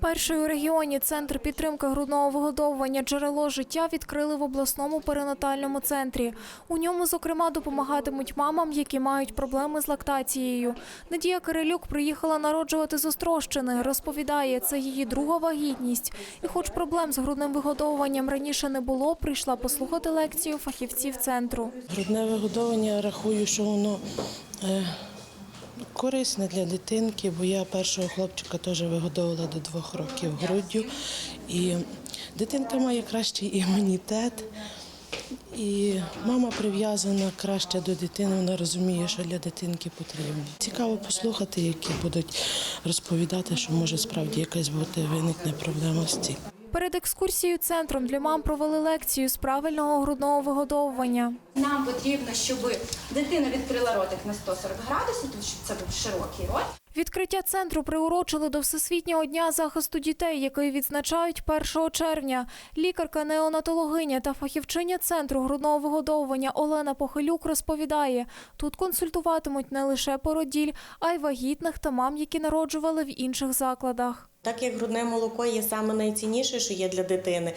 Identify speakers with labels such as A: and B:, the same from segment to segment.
A: Перший у регіоні центр підтримки грудного вигодовування джерело життя відкрили в обласному перинатальному центрі. У ньому, зокрема, допомагатимуть мамам, які мають проблеми з лактацією. Надія Кирилюк приїхала народжувати з Острощини. Розповідає, це її друга вагітність. І, хоч проблем з грудним вигодовуванням раніше не було, прийшла послухати лекцію фахівців центру.
B: Грудне вигодовування рахую, що воно е, корисне для дитинки, бо я першого хлопчика теж вигодовувала до двох років груддю. І дитинка має кращий імунітет. І мама прив'язана краще до дитини, вона розуміє, що для дитинки потрібно. Цікаво послухати, які будуть розповідати, що може справді якась бути виникне проблема з цим.
A: Перед екскурсією центром для мам провели лекцію з правильного грудного вигодовування.
C: Нам потрібно, щоб дитина відкрила ротик на 140 градусів, тому що це був широкий рот.
A: Відкриття центру приурочили до Всесвітнього дня захисту дітей, який відзначають 1 червня. Лікарка-неонатологиня та фахівчиня центру грудного вигодовування Олена Похилюк розповідає, тут консультуватимуть не лише породіль, а й вагітних та мам, які народжували в інших закладах.
D: Так як грудне молоко є саме найцінніше, що є для дитини,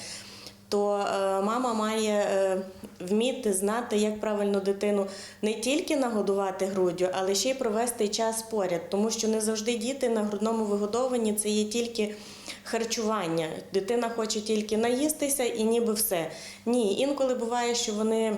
D: то е, мама має е, вміти знати, як правильно дитину не тільки нагодувати груддю, але ще й провести час поряд, тому що не завжди діти на грудному вигодовуванні це є тільки харчування. Дитина хоче тільки наїстися і ніби все. Ні, інколи буває, що вони.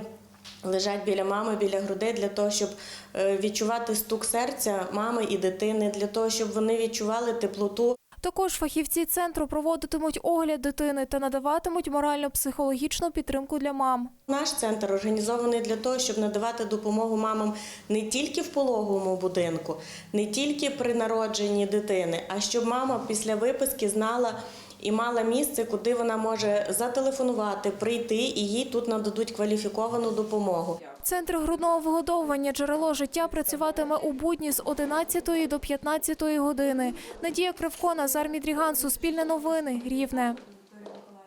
D: Лежать біля мами, біля грудей для того, щоб е, відчувати стук серця мами і дитини, для того, щоб вони відчували теплоту
A: Також фахівці центру проводитимуть огляд дитини та надаватимуть морально-психологічну підтримку для мам.
D: Наш центр організований для того, щоб надавати допомогу мамам не тільки в пологовому будинку, не тільки при народженні дитини, а щоб мама після виписки знала і мала місце, куди вона може зателефонувати, прийти, і їй тут нададуть кваліфіковану допомогу.
A: Центр грудного вигодовування джерело життя працюватиме у будні з 11 до 15 години. Надія Кривко, Назар Мідріган, Суспільне новини, Рівне.